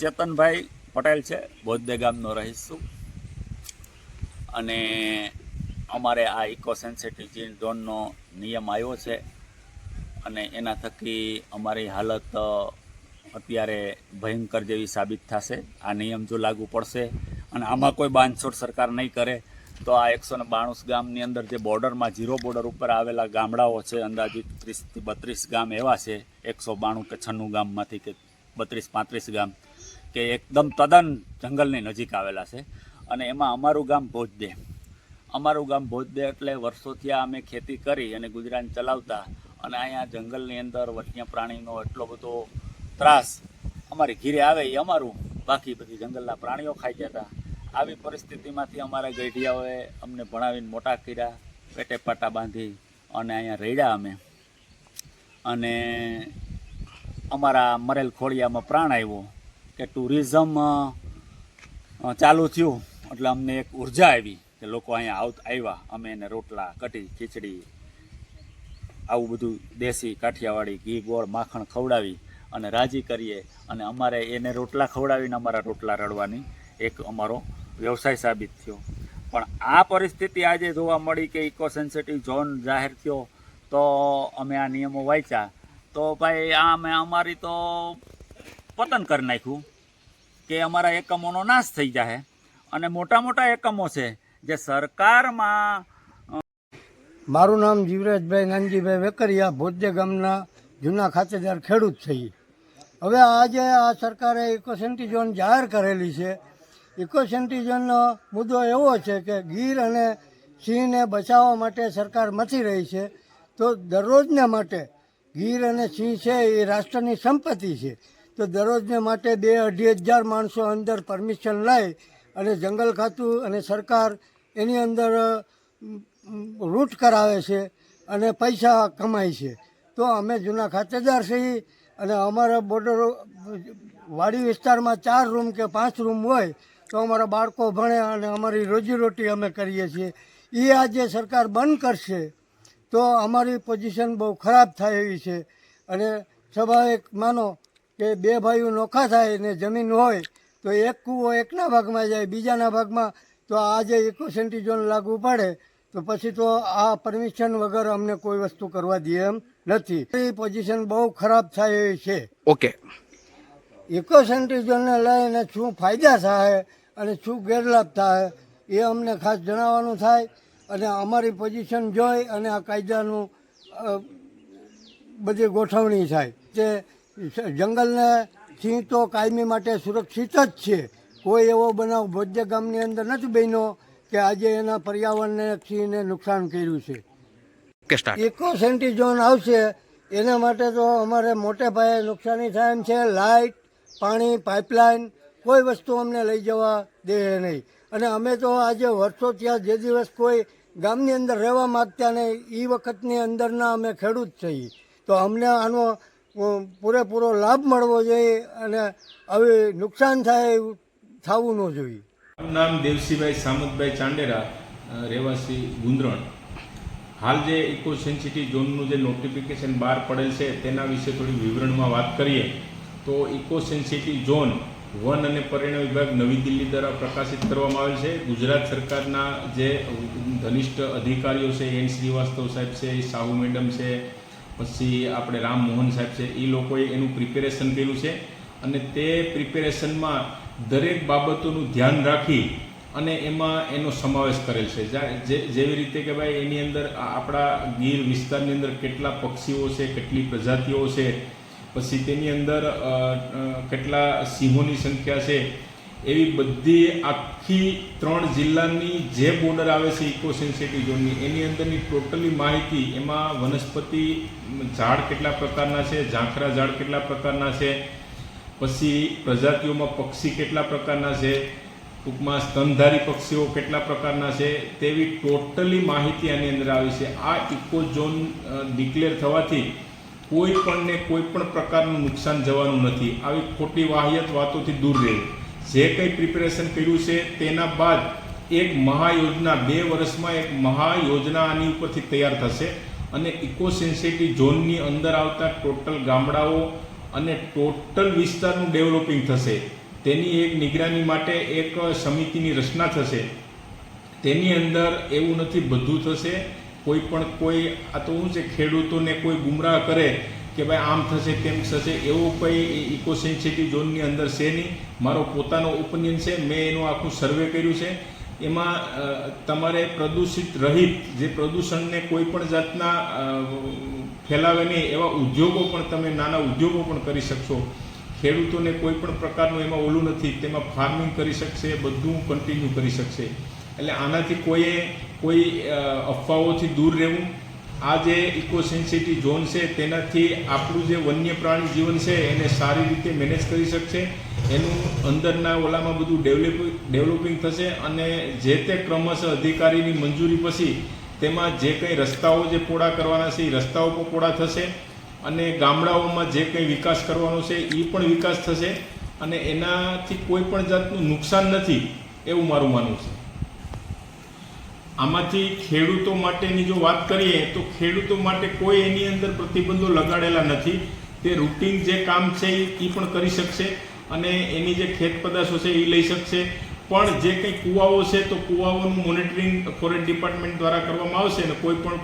ચેતનભાઈ પટેલ છે, બોદ્દે ગામનો રહીશ. અને અમારે આ ઇકો સેન્સિટિવ ઝોનનો નિયમ આવ્યો છે અને એના થકી અમારી હાલત અત્યારે ભયંકર જેવી સાબિત થશે. આ નિયમ જો લાગુ પડશે અને આમાં કોઈ બાંધછોડ સરકાર નહીં કરે, તો આ એકસો ને બાણું ગામની અંદર જે બોર્ડરમાં ઝીરો બોર્ડર ઉપર આવેલા ગામડાઓ છે, અંદાજિત ત્રીસથી બત્રીસ ગામ એવા છે, એકસો બાણું કે છન્નું ગામમાંથી કે બત્રીસ પાંત્રીસ ગામ. કે એકદમ તદ્દન જંગલની નજીક આવેલા છે. અને એમાં અમારું ગામ ભોજદે અમારું ગામ ભોજદે એટલે વર્ષોથી આ અમે ખેતી કરી અને ગુજરાન ચલાવતા અને અહીંયા જંગલની અંદર વન્ય પ્રાણીનો એટલો બધો ત્રાસ અમારી ઘીરે આવે એ અમારું બાકી બધી જંગલના પ્રાણીઓ ખાઈ જતા. આવી પરિસ્થિતિમાંથી અમારા ગઢિયાઓએ અમને ભણાવીને મોટા કર્યા, પેટે પાટા બાંધી અને અહીંયા રેડ્યા અમે. અને અમારા મરેલ ખોડિયામાં પ્રાણ આવ્યો. કે ટુરિઝમ ચાલુ થયું. એટલે અમને એક ઊર્જા આવી કે લોકો અહીંયા આવ આવ્યા. અમે એને રોટલા, કઢી, ખીચડી, આવું બધું દેશી કાઠિયાવાડી ઘી, ગોળ, માખણ ખવડાવી અને રાજી કરીએ. અને અમારે એને રોટલા ખવડાવીને અમારા રોટલા રડવાની એક અમારો વ્યવસાય સાબિત થયો. પણ આ પરિસ્થિતિ આજે જોવા મળી કે ઇકો સેન્સિટિવ ઝોન જાહેર થયો, તો અમે આ નિયમો વાંચ્યા. તો ભાઈ આ અમે અમારી તો પતન કરી નાખ્યું કે અમારા એકમોનો નાશ થઈ જાય અને મોટા મોટા એકમો છે જે સરકારમાં મારું નામ જીવરાજભાઈ નાનજીભાઈ વેકરિયા, ભોજ્ય ગામના જૂના ખાતેદાર ખેડૂત થઈ હવે આજે આ સરકારે ઇકોસેન્ટી ઝોન જાહેર કરેલી છે. ઇકોસેન્ટી ઝોનનો મુદ્દો એવો છે કે ગીર અને સિંહને બચાવવા માટે સરકાર મથી રહી છે. તો દરરોજને માટે ગીર અને સિંહ છે એ રાષ્ટ્રની સંપત્તિ છે. તો દરરોજને માટે બે અઢી હજાર માણસો અંદર પરમિશન લઈ અને જંગલ ખાતું અને સરકાર એની અંદર રૂટ કરાવે છે અને પૈસા કમાય છે. તો અમે જૂના ખાતેદાર છીએ અને અમારા બોર્ડર, વાડી વિસ્તારમાં ચાર રૂમ કે પાંચ રૂમ હોય તો અમારા બાળકો ભણે અને અમારી રોજીરોટી અમે કરીએ છીએ. એ આજે સરકાર બંધ કરશે તો અમારી પોઝિશન બહુ ખરાબ થાય એવી છે. અને સ્વાભાવિક માનો કે બે ભાઈઓ નોખા થાય ને જમીન હોય તો એક કૂવો એકના ભાગમાં જાય બીજાના ભાગમાં તો આજે ઇકો ઝોન લાગુ પડે તો પછી તો આ પરમિશન વગર અમને કોઈ વસ્તુ કરવા દે એમ નથી. એ પોઝિશન બહુ ખરાબ થાય એવી છે. ઓકે. ઇકો ઝોનને લઈને શું ફાયદા થાય અને શું ગેરલાભ થાય એ અમને ખાસ જણાવવાનું થાય અને અમારી પોઝિશન જોઈ અને આ કાયદાનું બધી ગોઠવણી થાય. તે જંગલને સિંહ તો કાયમી માટે સુરક્ષિત જ છે. કોઈ એવો બનાવ ભોજ્ય ગામની અંદર નથી બન્યો કે આજે એના પર્યાવરણને સિંહને નુકસાન કર્યું છે. ઇકો સેન્ટી ઝોન આવશે. એના માટે તો અમારે મોટે પાયે નુકસાની થાય એમ છે. લાઇટ પાણી પાઇપલાઇન કોઈ વસ્તુ અમને લઈ જવા દે નહીં. અને અમે તો આજે વર્ષો ત્યાં જે દિવસ કોઈ ગામની અંદર રહેવા માગતા નહીં એ વખતની અંદરના અમે ખેડૂત છીએ. તો અમને આનો પૂરેપૂરો લાભ મળવો જોઈએ અને હવે નુકસાન થાય એવું થવું ન જોઈએ. મારું નામ દેવસીભાઈ સામતભાઈ ચાંડેરા રહેવાસી ગુંદરણ. હાલ જે ઇકો સેન્સિટિવ ઝોનનું જે નોટિફિકેશન બહાર પડેલ છે, તેના વિશે થોડી વિવરણમાં વાત કરીએ, તો ઇકો સેન્સિટિવ ઝોન વન અને પર્યાવરણ વિભાગ નવી દિલ્હી દ્વારા પ્રકાશિત કરવામાં આવેલ છે. ગુજરાત સરકારના જે ઘનિષ્ઠ અધિકારીઓ છે, એન શ્રીવાસ્તવ સાહેબ છે, સાહુ મેડમ છે પછી આપણે રામ મોહન સાહેબ છે એ લોકોએ એનું પ્રિપેરેશન કર્યું છે અને તે પ્રિપેરેશનમાં દરેક બાબતોનું ધ્યાન રાખી અને એમાં એનો સમાવેશ કરેલ છે. જેવી રીતે કે ભાઈ એની અંદર આપણા ગીર વિસ્તારની અંદર કેટલા પક્ષીઓ છે, કેટલી પ્રજાતિઓ છે, પછી તેની અંદર કેટલા સિંહોની સંખ્યા છે એવી બધી આખી ત્રણ જિલ્લાની જે બોર્ડર આવે છે ઇકો સેન્સિટિવ ઝોનની એની અંદરની ટોટલી માહિતી એમાં વનસ્પતિ ઝાડ કેટલા પ્રકારના છે, ઝાંખરા ઝાડ કેટલા પ્રકારના છે, પછી પ્રજાતિઓમાં પક્ષી કેટલા પ્રકારના છે, ટૂંકમાં સ્તનધારી પક્ષીઓ કેટલા પ્રકારના છે, તેવી ટોટલી માહિતી આની અંદર આવી છે. આ ઇકો ઝોન ડિક્લેર થવાથી કોઈ પણને કોઈ પણ પ્રકારનું નુકસાન જવાનું નથી. આવી ખોટી વાહિયાત વાતોથી દૂર રહેવું. જે કંઈ પ્રિપેરેશન કર્યું છે તેના બાદ એક મહાયોજના, બે વર્ષમાં એક મહાયોજના આની ઉપરથી તૈયાર થશે અને ઇકો સેન્સિટિવ ઝોનની અંદર આવતા ટોટલ ગામડાઓ અને ટોટલ વિસ્તારનું ડેવલપિંગ થશે. તેની એક નિગરાની માટે એક સમિતિની રચના થશે. તેની અંદર એવું નથી, બધું થશે. કોઈ પણ કોઈ, આ તો શું છે, ખેડૂતોને કોઈ ગુમરાહ કરે કે ભાઈ આમ થશે, તેમ થશે, એવું કંઈ ઇકો સેન્સિટિવ ઝોનની અંદર છે નહીં. મારો પોતાનો ઓપિનિયન છે, મેં એનું આખું સર્વે કર્યું છે. એમાં તમારે પ્રદૂષિત રહિત, જે પ્રદૂષણને કોઈ પણ જાતના ફેલાવે નહીં, એવા ઉદ્યોગો પણ તમે, નાના ઉદ્યોગો પણ કરી શકશો. ખેડૂતોને કોઈ પણ પ્રકારનું એમાં ઓલું નથી. તેમાં ફાર્મિંગ કરી શકશે, બધું કન્ટિન્યુ કરી શકશે. એટલે આનાથી કોઈએ કોઈ અફવાઓથી દૂર રહેવું આ જે ઇકો સેન્સિટી ઝોન છે, તેનાથી આપણું જે વન્ય પ્રાણી જીવન છે, એને સારી રીતે મેનેજ કરી શકશે. એનું અંદરના ઓલામાં બધું ડેવલપ, ડેવલપિંગ થશે અને જે તે ક્રમશઃ અધિકારીની મંજૂરી પછી તેમાં જે કંઈ રસ્તાઓ જે પોળા કરવાના છે, એ રસ્તાઓ પણ પોળા થશે અને ગામડાઓમાં જે કંઈ વિકાસ કરવાનો છે એ પણ વિકાસ થશે અને એનાથી કોઈ પણ જાતનું નુકસાન નથી એવું મારું માનવું છે. આમાંથી ખેડૂતો માટેની જો વાત કરીએ, તો ખેડૂતો માટે કોઈ એની અંદર પ્રતિબંધો લગાડેલા નથી. તે રૂટીન જે કામ છે એ પણ કરી શકશે અને એની જે ખેત પદાર્થો છે એ લઈ શકશે. પણ જે કંઈ કૂવાઓ છે, તો કુવાઓનું મોનિટરિંગ ફોરેસ્ટ ડિપાર્ટમેન્ટ દ્વારા કરવામાં આવશે અને કોઈ પણ